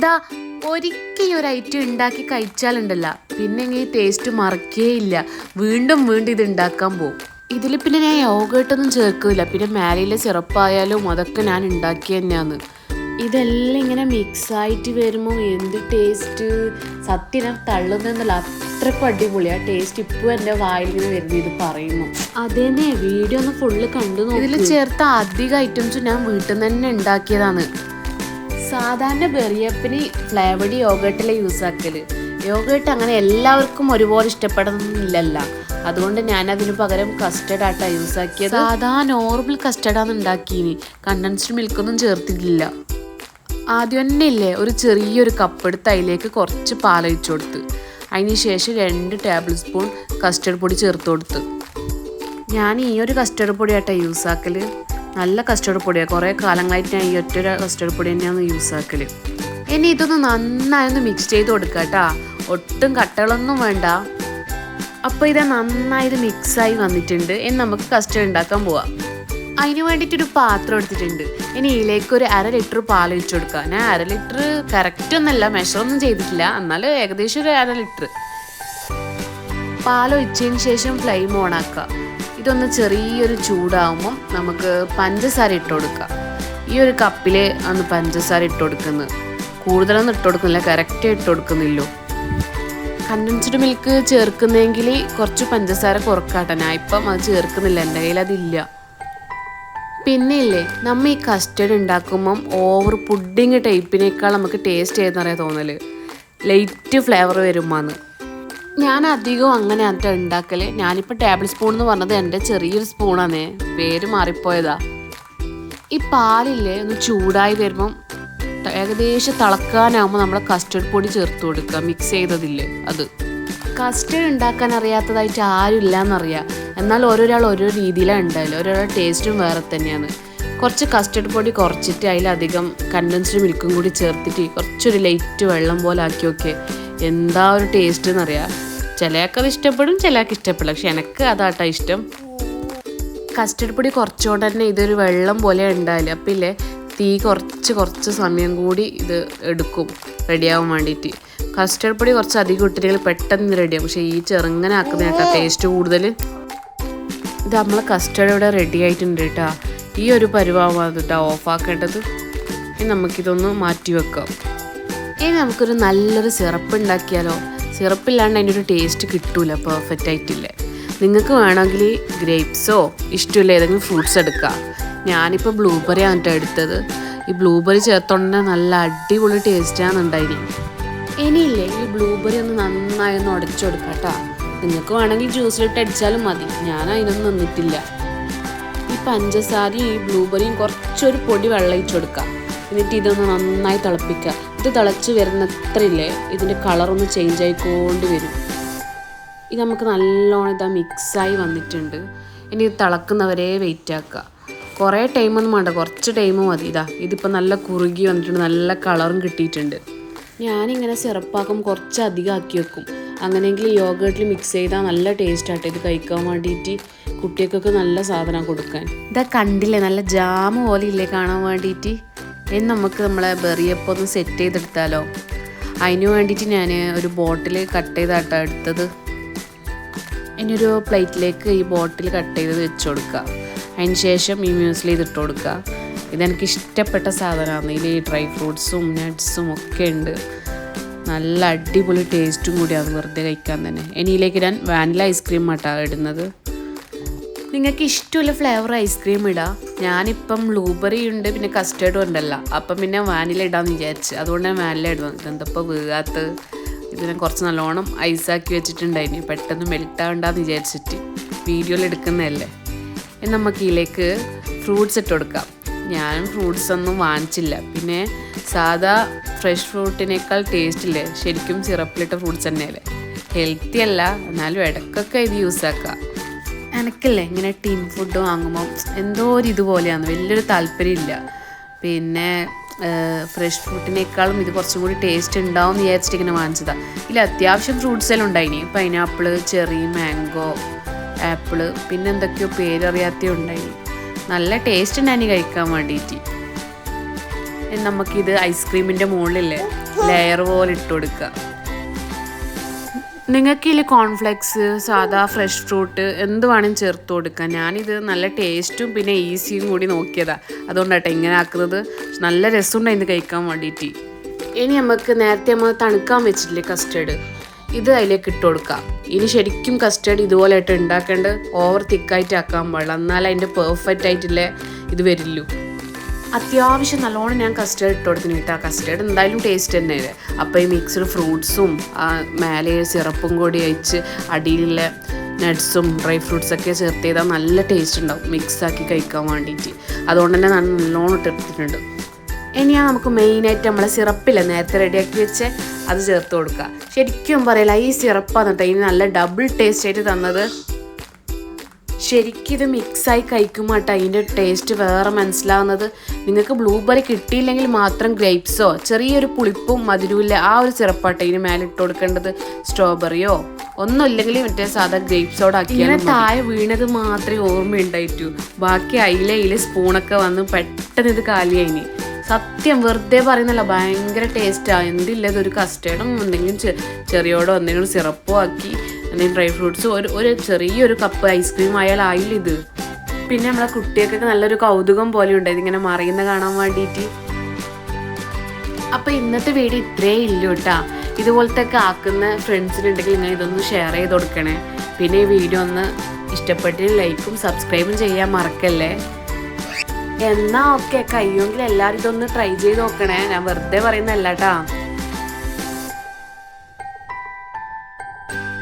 ദാ ഒരിക്കൽ ഒരു ഐറ്റം ഉണ്ടാക്കി കഴിച്ചാലുണ്ടല്ല. പിന്നെ ഈ ടേസ്റ്റ് മറക്കേയില്ല. വീണ്ടും വീണ്ടും ഇത് ഉണ്ടാക്കാൻ പോകും ഇതിൽ പിന്നെ ഞാൻ യോഗട്ടൊന്നും ചേർക്കില്ല പിന്നെ മേലയിലെ സിറപ്പായാലും അതൊക്കെ ഞാൻ ഉണ്ടാക്കി തന്നെയാണ്. ഇതെല്ലാം ഇങ്ങനെ മിക്സായിട്ട് വരുമ്പോൾ എന്ത് ടേസ്റ്റ് സത്യം ഞാൻ തള്ളുന്നല്ല അത്രക്കും അടിപൊളിയാ ടേസ്റ്റ് ഇപ്പോൾ എന്റെ വായിൽ നിന്ന് വരുന്നത് ഇത് പറയുന്നു. അതേന്നെ വീഡിയോ ഒന്ന് ഫുള്ള് കണ്ടു നോക്കി. ഇതിൽ ചേർത്ത അധികം ഐറ്റംസ് ഞാൻ വീട്ടിൽ നിന്ന് തന്നെ ഉണ്ടാക്കിയതാണ്. സാധാരണ ബെറിയപ്പിന് ഫ്ലേവർഡ് യോഗട്ടിലെ യൂസ് ആക്കൽ. യോഗട്ട് അങ്ങനെ എല്ലാവർക്കും ഒരുപോലെ ഇഷ്ടപ്പെടുന്നില്ലല്ല. അതുകൊണ്ട് ഞാൻ അതിന് പകരം കസ്റ്റർഡ് ആട്ടാ യൂസ് ആക്കിയത്. സാധാ നോർമൽ കസ്റ്റർഡാണ് ഉണ്ടാക്കിയിനി കണ്ടൻസ്ഡ് മിൽക്കൊന്നും ചേർത്തിട്ടില്ല. ആദ്യം തന്നെ ഇല്ലേ ഒരു ചെറിയൊരു കപ്പ് എടുത്ത് അതിലേക്ക് കുറച്ച് പാലൊഴിച്ചു കൊടുത്ത്. അതിന് ശേഷം രണ്ട് ടേബിൾ സ്പൂൺ കസ്റ്റർഡ് പൊടി ചേർത്ത് കൊടുത്ത്. ഞാൻ ഈ ഒരു കസ്റ്റർഡ് പൊടിയാട്ടാ യൂസ് ആക്കൽ. നല്ല കസ്റ്റർഡ് പൊടിയാണ് കുറേ കാലങ്ങളായിട്ട് ഞാൻ ഈ ഒറ്റ കസ്റ്റർഡ് പൊടി തന്നെയാണ് യൂസ് ആക്കൽ. ഇനി ഇതൊന്ന് നന്നായി ഒന്ന് മിക്സ് ചെയ്ത് കൊടുക്കുക കേട്ടോ ഒട്ടും കട്ടകളൊന്നും വേണ്ട. അപ്പോൾ ഇത് നന്നായിട്ട് മിക്സായി വന്നിട്ടുണ്ട്. ഇനി നമുക്ക് കസ്റ്റർഡ് ഉണ്ടാക്കാൻ പോവാം. അതിന് വേണ്ടിയിട്ടൊരു പാത്രം എടുത്തിട്ടുണ്ട്. ഇനി ഇതിലേക്ക് ഒരു അര ലിറ്റർ പാൽ ഒഴിച്ചു കൊടുക്കുക ഞാൻ അര ലിറ്റർ കറക്റ്റ് ഒന്നല്ല മെഷറൊന്നും ചെയ്തിട്ടില്ല. എന്നാലും ഏകദേശം ഒരു അര ലിറ്റർ. പാൽ ഒഴിച്ചതിന് ശേഷം ഫ്ലെയിം ഓൺ ആക്കുക ഇതൊന്ന് ചെറിയൊരു ചൂടാവുമ്പം നമുക്ക് പഞ്ചസാര ഇട്ട് കൊടുക്കാം. ഈ ഒരു കപ്പിൽ അന്ന് പഞ്ചസാര ഇട്ട് കൊടുക്കുന്നത്. കൂടുതലൊന്നും ഇട്ട് കൊടുക്കുന്നില്ല കറക്റ്റ് ഇട്ട് കൊടുക്കുന്നില്ലോ കണ്ടൻസ്ഡ് മിൽക്ക് ചേർക്കുന്നെങ്കിൽ കുറച്ച് പഞ്ചസാര കുറക്കാട്ടെ. ഞാൻ ഇപ്പം അത് ചേർക്കുന്നില്ല എന്റെ കയ്യിൽ അതില്ല. പിന്നെ ഇല്ലേ നമ്മ ഈ കസ്റ്റർഡ് ഉണ്ടാക്കുമ്പം ഓവർ പുഡിങ് ടൈപ്പിനേക്കാൾ നമുക്ക് ടേസ്റ്റ് ചെയ്യുന്നറിയാൻ തോന്നൽ. ലൈറ്റ് ഫ്ലേവർ വരുമ്പോന്ന് ഞാൻ അധികവും അങ്ങനെ ആട്ടാ ഉണ്ടാക്കൽ. ഞാനിപ്പോൾ ടേബിൾ സ്പൂൺ എന്ന് പറഞ്ഞത് എന്റെ ചെറിയൊരു സ്പൂണാണേ പേര് മാറിപ്പോയതാ. ഈ പാലില്ലേ ഒന്ന് ചൂടായി വരുമ്പം ഏകദേശം തിളക്കാനാകുമ്പോൾ നമ്മൾ കസ്റ്റർഡ് പൊടി ചേർത്ത് കൊടുക്കുക മിക്സ് ചെയ്തതില്ലേ അത്. കസ്റ്റർഡ് ഉണ്ടാക്കാൻ അറിയാത്തതായിട്ട് ആരും ഇല്ലയെന്നറിയാം എന്നാൽ ഓരോരാൾ ഓരോ രീതിയിലാണ് ഉണ്ടായാലും ഓരോരാൾ ടേസ്റ്റും വേറെ തന്നെയാണ്. കുറച്ച് കസ്റ്റർഡ് പൊടി കുറച്ചിട്ട് അതിലധികം കണ്ടൻസ്ഡ് മിൽക്കും കൂടി ചേർത്തിട്ട് കുറച്ചൊരു ലൈറ്റ് വെള്ളം പോലെ ആക്കി നോക്കിയേ എന്താ ഒരു ടേസ്റ്റ് എന്നറിയാം? അത് ഇഷ്ടപ്പെടും ചിലയാൾക്ക് ഇഷ്ടപ്പെടില്ല. പക്ഷെ എനിക്ക് അതാട്ടാ ഇഷ്ടം. കസ്റ്റർഡ് പൊടി കുറച്ചുകൊണ്ട് തന്നെ ഇതൊരു വെള്ളം പോലെ ഉണ്ടാവില്ല അപ്പം ഇല്ലേ തീ കുറച്ച് കുറച്ച് സമയം കൂടി ഇത് എടുക്കും റെഡിയാവാൻ വേണ്ടിയിട്ട് കസ്റ്റർഡ് പൊടി കുറച്ച് അധികം ഇട്ടിട്ടുണ്ടെങ്കിൽ പെട്ടെന്ന് റെഡിയാവും പക്ഷേ ഈ ചെറുങ്ങനെ ആക്കുന്നതിനേക്കാൾ ടേസ്റ്റ് കൂടുതൽ ഇത് നമ്മളെ കസ്റ്റർഡ് ഇവിടെ റെഡി ആയിട്ടുണ്ട് കേട്ടോ ഈ ഒരു പരുവാവാത് കേട്ടോ ഓഫാക്കേണ്ടത് ഇനി നമുക്കിതൊന്ന് മാറ്റി വെക്കാം. ഇനി നമുക്കൊരു നല്ലൊരു സിറപ്പ് ഉണ്ടാക്കിയാലോ സിറപ്പില്ലാണ്ട് അതിന്റെ ഒരു ടേസ്റ്റ് കിട്ടൂല പെർഫെക്റ്റ് ആയിട്ടില്ല? നിങ്ങൾക്ക് വേണമെങ്കിൽ ഗ്രേപ്സോ ഇഷ്ടമില്ല ഏതെങ്കിലും ഫ്രൂട്ട്സ് എടുക്കാം ഞാനിപ്പോൾ ബ്ലൂബെറി ആണ് എടുത്തത്. ഈ ബ്ലൂബെറി ചേർത്തോണ്ട് നല്ല അടിപൊളി ടേസ്റ്റാണ് ഉണ്ടായിന്. ഇനിയില്ലേ ഈ ബ്ലൂബെറി ഒന്ന് നന്നായി ഒന്ന് ഉടച്ചു കേട്ടോ നിങ്ങൾക്ക് വേണമെങ്കിൽ ജ്യൂസിലിട്ട് അടിച്ചാലും മതി. ഞാൻ അതിനൊന്നും നിന്നിട്ടില്ല. ഈ പഞ്ചസാരയും ഈ ബ്ലൂബെറിയും കുറച്ചൊരു പൊടി വെള്ളം എന്നിട്ട് ഇതൊന്ന് നന്നായി തിളപ്പിക്കുക. ഇത് തിളച്ച് വരുന്നത്രയില്ലേ ഇതിന്റെ കളറൊന്ന് ചേഞ്ച് ആയിക്കൊണ്ട് വരും. ഇത് നമുക്ക് നല്ലോണം ഇതാ മിക്സായി വന്നിട്ടുണ്ട്. ഇനി ഇത് തിളക്കുന്നവരെ വെയിറ്റ് ആക്കുക കുറേ ടൈമൊന്നും വേണ്ട കുറച്ച് ടൈം മതി. ഇതാ ഇതിപ്പോൾ നല്ല കുറുകി വന്നിട്ടുണ്ട് നല്ല കളറും കിട്ടിയിട്ടുണ്ട്. ഞാനിങ്ങനെ സിറപ്പാക്കും കുറച്ച് അധികം ആക്കി വെക്കും. അങ്ങനെയെങ്കിൽ യോഗേട്ടിൽ മിക്സ് ചെയ്താൽ നല്ല ടേസ്റ്റ് ആട്ടെ. ഇത് കഴിക്കാൻ വേണ്ടിയിട്ട് കുട്ടികൾക്കൊക്കെ നല്ല സാധനം കൊടുക്കാൻ. ഇതാ കണ്ടില്ലേ നല്ല ജാമ് പോലെ ഇല്ലേ കാണാൻ വേണ്ടിയിട്ട് ഇനി നമുക്ക് നമ്മളെ ബെറിയപ്പം ഒന്ന് സെറ്റ് ചെയ്തെടുത്താലോ? അതിന് വേണ്ടിയിട്ട് ഞാൻ ഒരു ബോട്ടിൽ കട്ട് ചെയ്താട്ടോ എടുത്തത്. ഇനി ഒരു പ്ലേറ്റിലേക്ക് ഈ ബോട്ടിൽ കട്ട് ചെയ്ത് വെച്ച് കൊടുക്കുക അതിന് ശേഷം ഈ മ്യൂസിൽ ഇതിട്ട് കൊടുക്കുക ഇതെനിക്ക് ഇഷ്ടപ്പെട്ട സാധനമാണ്. ഇതിൽ ഡ്രൈ ഫ്രൂട്ട്സും നട്ട്സും ഒക്കെ ഉണ്ട്. നല്ല അടിപൊളി ടേസ്റ്റും കൂടിയാണ് വെറുതെ കഴിക്കാൻ തന്നെ. ഇനിയിലേക്ക് ഞാൻ വാനില ഐസ്ക്രീം ആട്ടാണ് ഇടുന്നത്. നിങ്ങൾക്ക് ഇഷ്ടമുള്ള ഫ്ലേവർ ഐസ്ക്രീം ഇടാം. ഞാനിപ്പം ബ്ലൂബെറി ഉണ്ട് പിന്നെ കസ്റ്റേർഡും ഉണ്ടല്ലോ. അപ്പം പിന്നെ വാനില ഇടാന്ന് വിചാരിച്ചു. അതുകൊണ്ട് ഞാൻ വാനില ഇടുന്നു ഇതെന്തപ്പോൾ വീഴാത്ത ഇതിനെ കുറച്ച് നല്ലോണം ഐസാക്കി വെച്ചിട്ടുണ്ടായിന്. പെട്ടെന്ന് മെൽട്ടാവണ്ടെന്ന് വിചാരിച്ചിട്ട് വീഡിയോയിൽ എടുക്കുന്നതല്ലേ. നമുക്ക് ഇതിലേക്ക് ഫ്രൂട്ട്സ് ഇട്ട് കൊടുക്കാം. ഞാൻ ഫ്രൂട്ട്സ് ഒന്നും വാങ്ങിച്ചില്ല. പിന്നെ സാധാ ഫ്രഷ് ഫ്രൂട്ടിനേക്കാൾ ടേസ്റ്റ് ഇല്ലേ? ശരിക്കും സിറപ്പിലിട്ട ഫ്രൂട്ട്സ് തന്നെയല്ലേ? ഹെൽത്തി അല്ല. എന്നാലും ഇടക്കൊക്കെ ഇത് യൂസ് ആക്കാം. എനക്കല്ലേ ഇങ്ങനെ ടീൻ ഫുഡ് വാങ്ങുമ്പോൾ എന്തോ ഒരു ഇതുപോലെയാണ് വലിയൊരു താല്പര്യമില്ല. പിന്നെ ഫ്രഷ് ഫ്രൂട്ടിനേക്കാളും ഇത് കുറച്ചും കൂടി ടേസ്റ്റ് ഉണ്ടാവും എന്ന് വിചാരിച്ചിട്ട് ഇങ്ങനെ വാങ്ങിച്ചതാണ് ഇതിൽ അത്യാവശ്യം ഫ്രൂട്ട്സ് എല്ലാം ഉണ്ടായിനി. പൈനാപ്പിൾ ചെറി മാംഗോ ആപ്പിൾ പിന്നെ എന്തൊക്കെയോ പേരറിയാത്ത ഉണ്ടായിനി. നല്ല ടേസ്റ്റ് ഉണ്ടായിനി കഴിക്കാൻ വേണ്ടിയിട്ട് നമുക്കിത് ഐസ്ക്രീമിന്റെ മുകളിലെ ലെയർ പോലെ ഇട്ട് കൊടുക്കുക നിങ്ങൾക്ക് ഇതിൽ കോൺഫ്ലെക്സ് സാധാ ഫ്രഷ് ഫ്രൂട്ട് എന്ത് വേണമെങ്കിലും ചേർത്ത് കൊടുക്കാം. ഞാനിത് നല്ല ടേസ്റ്റും പിന്നെ ഈസിയും കൂടി നോക്കിയതാ. അതുകൊണ്ടാട്ടോ ഇങ്ങനെ ആക്കുന്നത്. നല്ല രസമുണ്ടായിരുന്നു കഴിക്കാൻ വേണ്ടിയിട്ട് ഇനി നമുക്ക് നേരത്തെ നമ്മൾ തണുക്കാൻ വെച്ചിട്ടില്ലേ കസ്റ്റേർഡ് ഇത് അതിലേക്ക് ഇട്ട് കൊടുക്കാം. ഇനി ശരിക്കും കസ്റ്റേർഡ് ഇതുപോലെ ആയിട്ട് ഉണ്ടാക്കേണ്ടത് ഓവർ തിക്കായിട്ട് ആക്കാൻ പാടില്ല. എന്നാൽ അതിന്റെ പെർഫെക്റ്റ് ആയിട്ടുള്ള ഇത് വരില്ലൂ. അത്യാവശ്യം നല്ലോണം ഞാൻ കസ്റ്റേർഡ് ഇട്ട് കൊടുത്തിന് കേട്ടോ. കസ്റ്റേർഡ് എന്തായാലും ടേസ്റ്റ് തന്നെയാണ് അപ്പോൾ ഈ മിക്സ്ഡ് ഫ്രൂട്ട്സും മേലെ സിറപ്പും കൂടി അയച്ച് അടിയിലെ നട്ട്സും ഡ്രൈ ഫ്രൂട്ട്സ് ഒക്കെ ചേർത്ത് ചെയ്താൽ നല്ല ടേസ്റ്റ് ഉണ്ടാവും മിക്സാക്കി കഴിക്കാൻ വേണ്ടിയിട്ട് അതുകൊണ്ട് തന്നെ ഞാൻ നല്ലോണം ഇട്ടിട്ടുണ്ട് ഇനിയാ നമുക്ക് മെയിനായിട്ട് നമ്മളെ സിറപ്പില്ല നേരത്തെ റെഡിയാക്കി വെച്ച് അത് ചേർത്ത് കൊടുക്കുക ശരിക്കും പറയില്ല ഈ സിറപ്പാണ് കേട്ടോ ഇനി നല്ല ഡബിൾ ടേസ്റ്റ് ആയിട്ട് തന്നത്. ശരിക്കും ഇത് മിക്സായി കഴിക്കുമ്പോൾ കേട്ടോ അതിന്റെ ടേസ്റ്റ് വേറെ മനസ്സിലാവുന്നത്. നിങ്ങൾക്ക് ബ്ലൂബെറി കിട്ടിയില്ലെങ്കിൽ മാത്രം ഗ്രേപ്സോ ചെറിയൊരു പുളിപ്പും മധുരവുമില്ല ആ ഒരു സിറപ്പാട്ടോ ഇതിന് മേലെ ഇട്ട് കൊടുക്കേണ്ടത് സ്ട്രോബെറിയോ ഒന്നും ഇല്ലെങ്കിൽ മറ്റേ സാധാ ഗ്രേപ്സോട് ആക്കിയാൽ താഴെ വീണത് മാത്രമേ ഓർമ്മയുണ്ടായിട്ടു. ബാക്കി അയിലയിൽ സ്പൂണൊക്കെ വന്ന് പെട്ടെന്ന് ഇത് കാലിയായിനി. സത്യം വെറുതെ പറയുന്നല്ല ഭയങ്കര ടേസ്റ്റാണ് എന്തില്ലത് ഒരു കസ്റ്റേർഡും എന്തെങ്കിലും ചെറിയോടോ എന്തെങ്കിലും സിറപ്പോ ആക്കി എന്തെങ്കിലും ഡ്രൈ ഫ്രൂട്ട്സ് ഒരു ഒരു ചെറിയൊരു കപ്പ് ഐസ്ക്രീം ആയാൽ ആയില്ല ഇത്. പിന്നെ നമ്മളെ കുട്ടികൾക്കൊക്കെ നല്ലൊരു കൗതുകം പോലെ ഉണ്ടായത് ഇങ്ങനെ മറിയുന്ന കാണാൻ വേണ്ടിയിട്ട് അപ്പൊ ഇന്നത്തെ വീഡിയോ ഇത്രേ ഇല്ല കേട്ടാ ഇതുപോലത്തെ ഒക്കെ ആക്കുന്ന ഫ്രണ്ട്സിനുണ്ടെങ്കിൽ നിങ്ങൾ ഇതൊന്ന് ഷെയർ ചെയ്ത് കൊടുക്കണേ. പിന്നെ ഈ വീഡിയോ ഒന്ന് ഇഷ്ടപ്പെട്ടിട്ട് ലൈക്കും സബ്സ്ക്രൈബും ചെയ്യാൻ മറക്കല്ലേ? എന്നാ ഓക്കെ കഴിയുമെങ്കിൽ എല്ലാവരും ഇതൊന്ന് ട്രൈ ചെയ്ത് നോക്കണേ. ഞാൻ വെറുതെ പറയുന്നല്ല കേട്ടാ